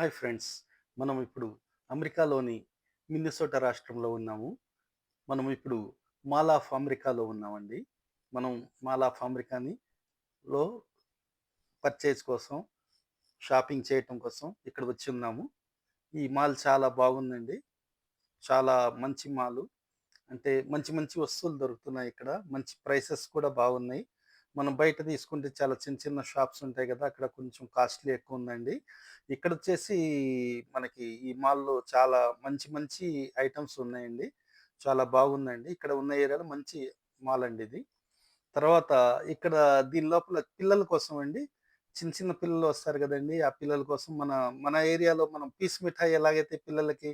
Hi friends మనం ఇప్పుడు అమెరికాలోని మిన్నెసోటా రాష్ట్రంలో ఉన్నాము. మనం ఇప్పుడు మాల్ ఆఫ్ అమెరికాలో ఉన్నామండి. మనం మాల్ ఆఫ్ అమెరికాని లో పర్చేజ్ కోసం షాపింగ్ చేయటం కోసం ఇక్కడ వచ్చి ఉన్నాము. ఈ మాల్ చాలా బాగుందండి. చాలా మంచి మాల్. అంటే మంచి మంచి వస్తువులు దొరుకుతున్నాయి ఇక్కడ. మంచి ప్రైసెస్ కూడా బాగున్నాయి. మనం బయట తీసుకుంటే చాలా చిన్న చిన్న షాప్స్ ఉంటాయి కదా అక్కడ కొంచెం కాస్ట్లీ ఎక్కువ ఉందండి ఇక్కడ వచ్చేసి మనకి ఈ మాల్లో చాలా మంచి మంచి ఐటమ్స్ ఉన్నాయండి. చాలా బాగుందండి. ఇక్కడ ఉన్న ఏరియాలో మంచి మాల్ అండి ఇది. తర్వాత ఇక్కడ దీని లోపల పిల్లల కోసం అండి చిన్న చిన్న పిల్లలు వస్తారు కదండి. ఆ పిల్లల కోసం మన మన ఏరియాలో మనం పీస్ మిఠాయి ఎలాగైతే పిల్లలకి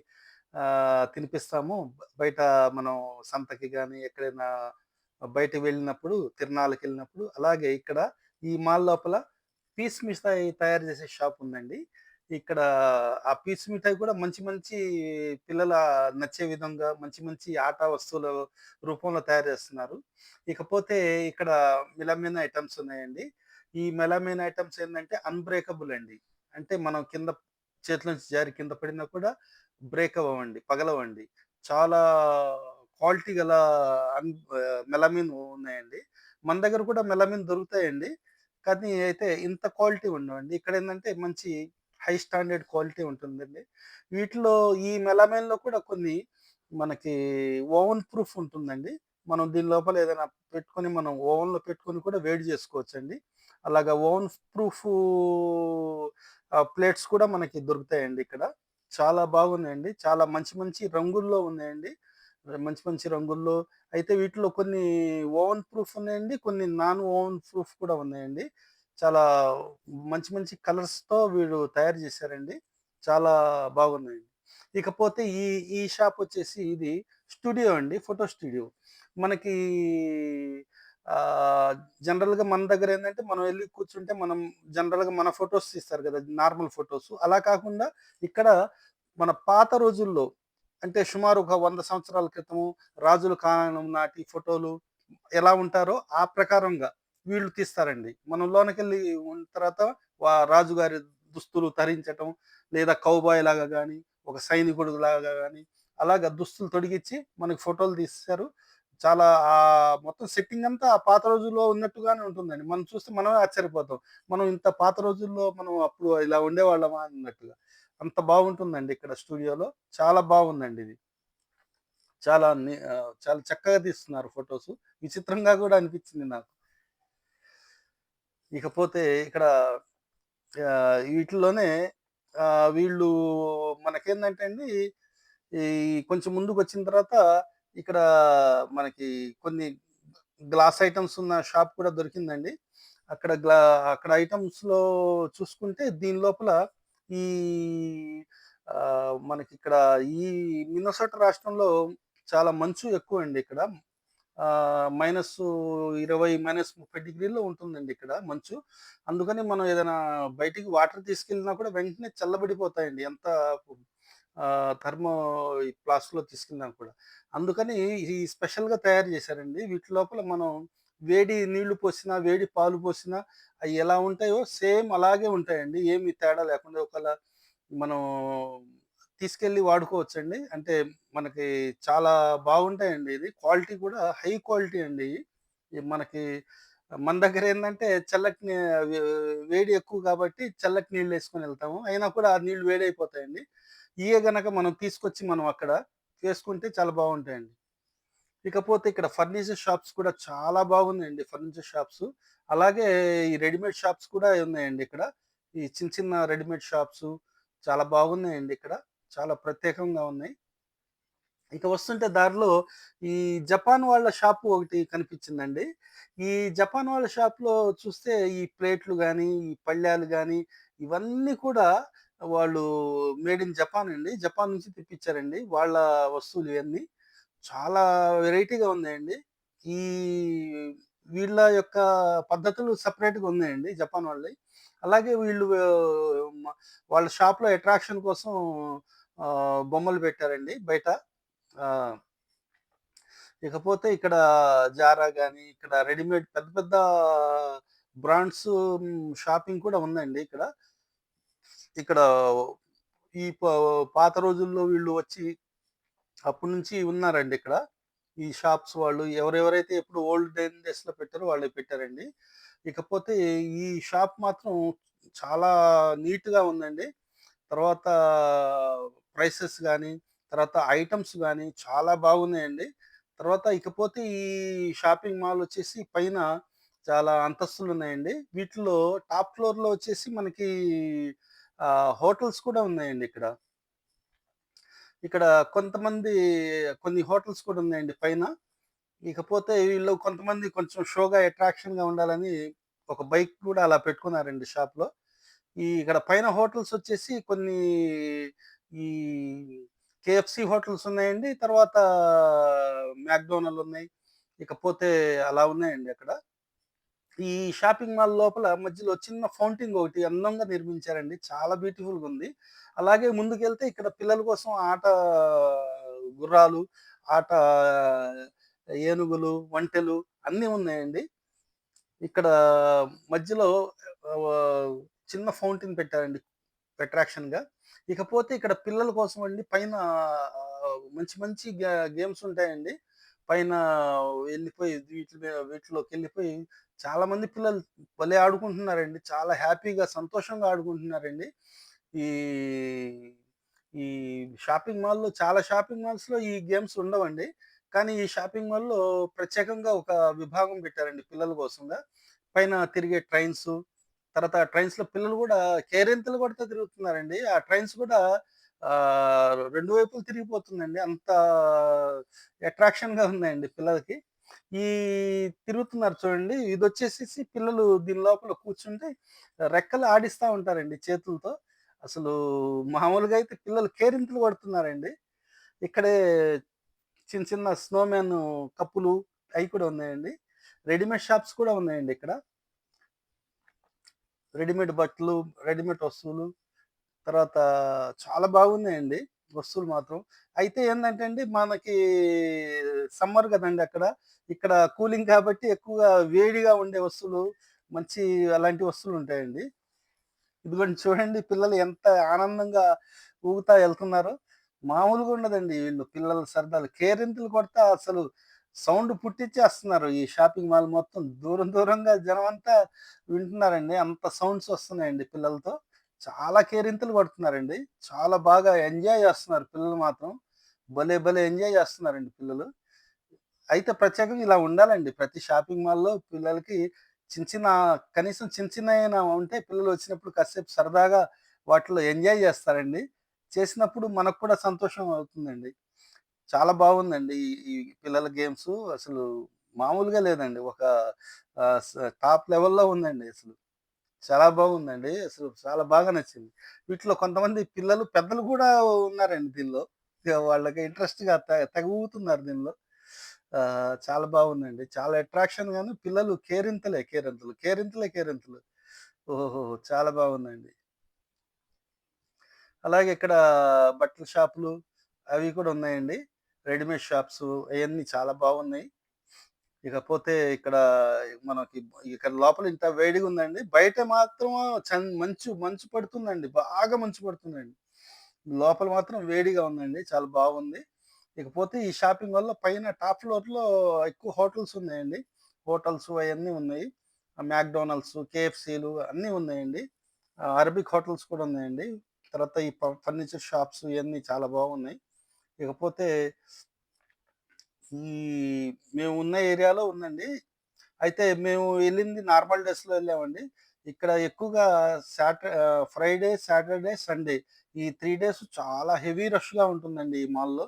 తినిపిస్తామో బయట మనం సంతకి కానీ ఎక్కడైనా బయటకు వెళ్ళినప్పుడు తిరణాలకు వెళ్ళినప్పుడు అలాగే ఇక్కడ ఈ మాల్ లోపల పీస్ మిఠాయి తయారు చేసే షాప్ ఉందండి. ఇక్కడ ఆ పీస్ మిఠాయి కూడా మంచి మంచి పిల్లల నచ్చే విధంగా మంచి మంచి ఆట వస్తువుల రూపంలో తయారు చేస్తున్నారు. ఇకపోతే ఇక్కడ మిలమైన ఐటమ్స్ ఉన్నాయండి. ఈ మెలమైన ఐటమ్స్ ఏంటంటే అన్బ్రేకబుల్ అండి. అంటే మనం కింద చేతుల నుంచి జారి కింద పడినా కూడా బ్రేక్ అవ్వండి పగలవండి. చాలా క్వాలిటీ గల అన్ మెలమిన్ ఉన్నాయండి. మన దగ్గర కూడా మెలమిన్ దొరుకుతాయండి. కానీ అయితే ఇంత క్వాలిటీ ఉండవండి. ఇక్కడ ఏంటంటే మంచి హై స్టాండర్డ్ క్వాలిటీ ఉంటుందండి. వీటిలో ఈ మెలమైన్లో కూడా కొన్ని మనకి ఓవెన్ ప్రూఫ్ ఉంటుందండి. మనం దీని లోపల ఏదైనా పెట్టుకొని మనం ఓవెన్లో పెట్టుకొని కూడా వేడి చేసుకోవచ్చండి. అలాగా ఓవెన్ ప్రూఫ్ ప్లేట్స్ కూడా మనకి దొరుకుతాయండి ఇక్కడ. చాలా బాగున్నాయండి. చాలా మంచి మంచి రంగుల్లో ఉన్నాయండి. మంచి మంచి రంగుల్లో అయితే వీటిలో కొన్ని ఓవెన్ ప్రూఫ్ ఉన్నాయండి కొన్ని నాన్ ఓవెన్ ప్రూఫ్ కూడా ఉన్నాయండి. చాలా మంచి మంచి కలర్స్తో వీడు తయారు చేశారండి. చాలా బాగున్నాయండి. ఇకపోతే ఈ ఈ షాప్ వచ్చేసి ఇది స్టూడియో అండి ఫోటో స్టూడియో. మనకి జనరల్గా మన దగ్గర ఏంటంటే మనం వెళ్ళి కూర్చుంటే మనం జనరల్గా మన ఫొటోస్ తీస్తారు కదా నార్మల్ ఫొటోస్. అలా కాకుండా ఇక్కడ మన పాత రోజుల్లో అంటే సుమారు ఒక వంద సంవత్సరాల క్రితము రాజుల కాలం నాటి ఫోటోలు ఎలా ఉంటారో ఆ ప్రకారంగా వీళ్ళు తీస్తారండి. మనం లోనకెళ్ళి ఉన్న తర్వాత వా- రాజుగారి దుస్తులు ధరించటం లేదా కౌబాయ్ లాగా కానీ ఒక సైనికుడు లాగా కానీ అలాగ దుస్తులు తొడిగించి మనకి ఫోటోలు తీస్తారు. చాలా ఆ మొత్తం సెట్టింగ్ అంతా ఆ పాత రోజుల్లో ఉన్నట్టుగానే ఉంటుందండి. మనం చూస్తే మనమే ఆశ్చర్యపోతాం. మనం ఇంత పాత రోజుల్లో మనం అప్పుడు ఇలా ఉండేవాళ్ళమా అన్నట్టుగా. అంత బాగుంటుందండి ఇక్కడ స్టూడియోలో. చాలా బాగుందండి ఇది. చాలా చాలా చక్కగా తీస్తున్నారు ఫొటోస్. విచిత్రంగా కూడా అనిపించింది నాకు. ఇకపోతే ఇక్కడ వీటిల్లోనే వీటిలోనే వీళ్ళు మనకేందంటే అండి ఈ కొంచెం ముందుకు వచ్చిన తర్వాత ఇక్కడ మనకి కొన్ని గ్లాస్ ఐటమ్స్ ఉన్న షాప్ కూడా దొరికిందండి. అక్కడ గ్లా అక్కడ ఐటమ్స్లో చూసుకుంటే దీని లోపల ఈ మనకి ఇక్కడ ఈ మిన్నసోట రాష్ట్రంలో చాలా మంచు ఎక్కువ అండి ఇక్కడ మైనస్ ఇరవై మైనస్ ముప్పై డిగ్రీలో ఉంటుందండి ఇక్కడ మంచు. అందుకని మనం ఏదైనా బయటికి వాటర్ తీసుకెళ్ళినా కూడా వెంటనే చల్లబడిపోతాయండి. ఎంత థర్మో లో తీసుకెళ్ళినా కూడా. అందుకని ఈ స్పెషల్గా తయారు చేశారండి. వీటి లోపల మనం వేడి నీళ్ళు పోసినా వేడి పాలు పోసినా అవి ఎలా ఉంటాయో సేమ్ అలాగే ఉంటాయండి. ఏమి తేడా లేకుండా ఒకవేళ మనం తీసుకెళ్ళి వాడుకోవచ్చండి. అంటే మనకి చాలా బాగుంటాయండి ఇది. క్వాలిటీ కూడా హై క్వాలిటీ అండి మనకి మన దగ్గర ఏంటంటే చల్లకి వేడి ఎక్కువ కాబట్టి చల్లటి నీళ్ళు వేసుకొని వెళ్తాము. అయినా కూడా ఆ నీళ్ళు వేడి అయిపోతాయండి గనక మనం తీసుకొచ్చి మనం అక్కడ చేసుకుంటే చాలా బాగుంటాయండి. ఇకపోతే ఇక్కడ ఫర్నిచర్ షాప్స్ కూడా చాలా బాగున్నాయండి ఫర్నిచర్ షాప్స్. అలాగే ఈ రెడీమేడ్ షాప్స్ కూడా ఉన్నాయండి ఇక్కడ. ఈ చిన్న చిన్న రెడీమేడ్ షాప్స్ చాలా బాగున్నాయండి ఇక్కడ. చాలా ప్రత్యేకంగా ఉన్నాయి. ఇక వస్తుంటే దారిలో ఈ జపాన్ వాళ్ళ షాప్ ఒకటి కనిపించిందండి. ఈ జపాన్ వాళ్ళ షాప్లో చూస్తే ఈ ప్లేట్లు కానీ ఈ పళ్ళాలు కానీ ఇవన్నీ కూడా వాళ్ళు మేడ్ ఇన్ జపాన్ అండి. జపాన్ నుంచి తెప్పించారండి. వాళ్ళ వస్తువులు ఇవన్నీ. చాలా వెరైటీగా ఉన్నాయండి. ఈ వీళ్ళ యొక్క పద్ధతులు సపరేట్గా ఉన్నాయండి జపాన్ వాళ్ళవి. అలాగే వీళ్ళు వాళ్ళ షాప్లో అట్రాక్షన్ కోసం బొమ్మలు పెట్టారండి బయట. ఇకపోతే ఇక్కడ జారా కానీ ఇక్కడ రెడీమేడ్ పెద్ద పెద్ద బ్రాండ్స్ షాపింగ్ కూడా ఉందండి ఇక్కడ. ఇక్కడ ఈ ప పాత రోజుల్లో వీళ్ళు వచ్చి అప్పటి నుంచి ఉన్నారండి ఇక్కడ. ఈ షాప్స్ వాళ్ళు ఎవరెవరైతే ఎప్పుడు ఓల్డ్ డేస్‌లో పెట్టారో వాళ్ళే పెట్టారండి. ఇకపోతే ఈ షాప్ మాత్రం చాలా నీట్‌గా ఉందండి. తర్వాత ప్రైసెస్ కానీ తర్వాత ఐటమ్స్ కానీ చాలా బాగున్నాయండి. తర్వాత ఇకపోతే ఈ షాపింగ్ మాల్ వచ్చేసి పైన చాలా అంతస్తులు ఉన్నాయండి వీటిలో టాప్ ఫ్లోర్‌లో వచ్చేసి మనకి హోటల్స్ కూడా ఉన్నాయండి ఇక్కడ. ఇక్కడ కొంతమంది కొన్ని హోటల్స్ కూడా ఉన్నాయండి పైన. ఇకపోతే వీళ్ళు కొంతమంది కొంచెం షోగా అట్రాక్షన్‌గా ఉండాలని ఒక బైక్ కూడా అలా పెట్టుకున్నారండి షాప్‌లో. ఈ ఇక్కడ పైన హోటల్స్ వచ్చేసి కొన్ని ఈ కేఎఫ్‌సి హోటల్స్ ఉన్నాయండి. తర్వాత మ్యాక్డోనల్ ఉన్నాయి. ఇకపోతే అలా ఉన్నాయండి అక్కడ. ఈ షాపింగ్ మాల్ లోపల మధ్యలో చిన్న ఫౌంటింగ్ ఒకటి అందంగా నిర్మించారండి. చాలా బ్యూటిఫుల్‌గా ఉంది. అలాగే ముందుకెళ్తే ఇక్కడ పిల్లల కోసం ఆట గుర్రాలు, ఆట ఏనుగులు, వంటలు అన్నీ ఉన్నాయండి. ఇక్కడ మధ్యలో చిన్న ఫౌంటైన్ పెట్టారండి అట్రాక్షన్‌గా. ఇకపోతే ఇక్కడ పిల్లల కోసం అండి పైన మంచి మంచి గే గేమ్స్ ఉంటాయండి. పైన వెళ్ళిపోయి వీటి వీటిలోకి వెళ్ళిపోయి చాలా చాలామంది పిల్లలు భలే ఆడుకుంటున్నారండి. చాలా హ్యాపీగా, సంతోషంగా ఆడుకుంటున్నారండి. ఈ ఈ షాపింగ్ మాల్‌లో చాలా షాపింగ్ మాల్స్‌లో ఈ గేమ్స్ ఉండవండి. కానీ ఈ షాపింగ్ మాల్‌లో ప్రత్యేకంగా ఒక విభాగం పెట్టారండి పిల్లల కోసంగా. పైన తిరిగే ట్రైన్స్ తర్వాత ట్రైన్స్‌లో పిల్లలు కూడా కేరింతలు కొడతా తిరుగుతున్నారండి. ఆ ట్రైన్స్ కూడా రెండు వైపులు తిరిగిపోతుందండి. అంత అట్రాక్షన్‌గా ఉన్నాయండి పిల్లలకి. ఈ తిరుగుతున్నారు చూడండి. ఇది వచ్చేసి పిల్లలు దీని లోపల కూర్చుంటే రెక్కలు ఆడిస్తా ఉంటారండి చేతులతో. అసలు మామూలుగా అయితే పిల్లలు కేరింతలు కొడుతున్నారండి. ఇక్కడే చిన్న చిన్న స్నోమ్యాన్ కప్పులు అవి కూడా ఉన్నాయండి. రెడీమేడ్ షాప్స్ కూడా ఉన్నాయండి ఇక్కడ. రెడీమేడ్ బట్టలు, రెడీమేడ్ వస్తువులు, తర్వాత చాలా బాగున్నాయండి వస్తువులు మాత్రం. అయితే ఏంటంటే అండి మనకి సమ్మర్ కదండి అక్కడ. ఇక్కడ కూలింగ్ కాబట్టి ఎక్కువగా వేడిగా ఉండే వస్తువులు, మంచి అలాంటి వస్తువులు ఉంటాయండి ఇదిగోండి చూడండి పిల్లలు ఎంత ఆనందంగా ఊగుతా వెళ్తున్నారు మామూలుగా ఉండదండి వీళ్ళు పిల్లల సరదాలు. కేరింతలు కొడతా అసలు సౌండ్ పుట్టిచ్చేస్తున్నారు. ఈ షాపింగ్ మాల్ మొత్తం దూరం దూరంగా జనం అంతా వింటున్నారండి. అంత సౌండ్స్ వస్తున్నాయండి పిల్లలతో. చాలా కేరింతలు పడుతున్నారండి చాలా బాగా ఎంజాయ్ చేస్తున్నారు పిల్లలు మాత్రం. భలే భలే ఎంజాయ్ చేస్తున్నారండి పిల్లలు. అయితే ప్రత్యేకంగా ఇలా ఉండాలండి. ప్రతి షాపింగ్ మాల్‌లో పిల్లలకి చిన్న చిన్న కనీసం చిన్న చిన్నయైనా ఉంటే పిల్లలు వచ్చినప్పుడు కాసేపు సరదాగా వాటిలో ఎంజాయ్ చేస్తారండి చేసినప్పుడు మనకు కూడా సంతోషం అవుతుందండి. చాలా బాగుందండి ఈ పిల్లల గేమ్స్ అసలు మామూలుగా లేదండి. ఒక టాప్ లెవెల్‌లో ఉందండి అసలు. చాలా బాగుందండి. అసలు చాలా బాగా నచ్చింది. వీటిలో కొంతమంది పిల్లలు, పెద్దలు కూడా ఉన్నారండి దీనిలో. వాళ్ళకి ఇంట్రెస్ట్‌గా తగుతున్నారు దీనిలో. చాలా బాగుందండి. చాలా అట్రాక్షన్‌గాను పిల్లలు కేరింతలే కేరింతలు, కేరింతలే కేరింతలు. ఓహో చాలా బాగుందండి. అలాగే ఇక్కడ బట్టల షాపులు అవి కూడా ఉన్నాయండి. రెడీమేడ్ షాప్స్ అవన్నీ చాలా బాగున్నాయి. ఇకపోతే ఇక్కడ మనకి ఇక్కడ లోపల ఇంత వేడిగా ఉందండి బయట మాత్రం చన్ మంచు మంచు పడుతుందండి. బాగా మంచు పడుతుందండి. లోపల మాత్రం వేడిగా ఉందండి. చాలా బాగుంది. ఇకపోతే ఈ షాపింగ్ వల్ల పైన టాప్ ఫ్లోర్‌లో ఎక్కువ హోటల్స్ ఉన్నాయండి. హోటల్స్ అవన్నీ ఉన్నాయి. మెక్‌డొనాల్డ్స్, కేఎఫ్‌సీలు అన్నీ ఉన్నాయండి. అరబిక్ హోటల్స్ కూడా ఉన్నాయండి. తర్వాత ఈ ఫర్నిచర్ షాప్స్ ఇవన్నీ చాలా బాగున్నాయి. ఇకపోతే ఈ మేము ఉన్న ఏరియాలో ఉందండి. అయితే మేము వెళ్ళింది నార్మల్ డేస్‌లో వెళ్ళామండి ఇక్కడ ఎక్కువగా సాటర్ ఆహ్, ఫ్రైడే, సాటర్‌డే, సండే ఈ 3 డేస్ చాలా హెవీ రష్‌గా ఉంటుందండి ఈ మాల్‌లో.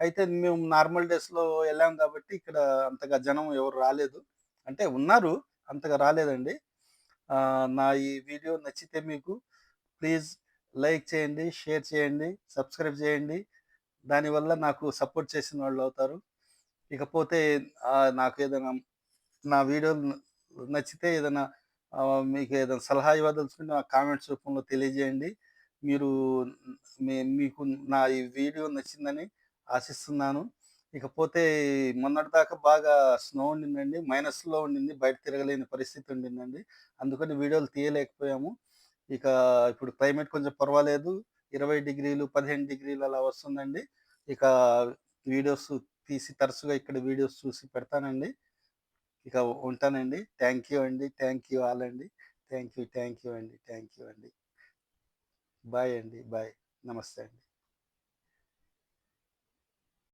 అయితే మేము నార్మల్ డేస్‌లో వెళ్ళాం కాబట్టి ఇక్కడ అంతగా జనం ఎవరు రాలేదు. అంటే ఉన్నారు. అంతగా రాలేదండి. ఆహ్, నా ఈ వీడియో నచ్చితే మీకు ప్లీజ్ లైక్ చేయండి, షేర్ చేయండి, సబ్స్క్రైబ్ చేయండి. దానివల్ల నాకు సపోర్ట్ చేసిన వాళ్ళవుతారు. ఇకపోతే నాకు ఏదైనా నా వీడియోలు నచ్చితే ఏదైనా మీకు ఏదైనా సలహా ఇవ్వదలుచుకుంటే నా కామెంట్స్ రూపంలో తెలియజేయండి. మీరు మీకు నా ఈ వీడియో నచ్చిందని ఆశిస్తున్నాను. ఇకపోతే మొన్నటిదాకా బాగా స్నో ఉండిందండి. మైనస్‌లో ఉండింది. బయట తిరగలేని పరిస్థితి ఉండిందండి. అందుకని వీడియోలు తీయలేకపోయాము. ఇక ఇప్పుడు క్లైమేట్ కొంచెం పర్వాలేదు. ఇరవై డిగ్రీలు పదిహేను డిగ్రీలు అలా వస్తుందండి ఇక వీడియోస్ తీసి తరచుగా ఇక్కడ వీడియోస్ చూసి పెడతానండి. ఇక ఉంటానండి. థ్యాంక్ యూ అండి. థ్యాంక్ యూ ఆల్ అండి. థ్యాంక్ యూ థ్యాంక్ యూ అండి. థ్యాంక్ యూ అండి. బాయ్ అండి. బాయ్. నమస్తే అండి.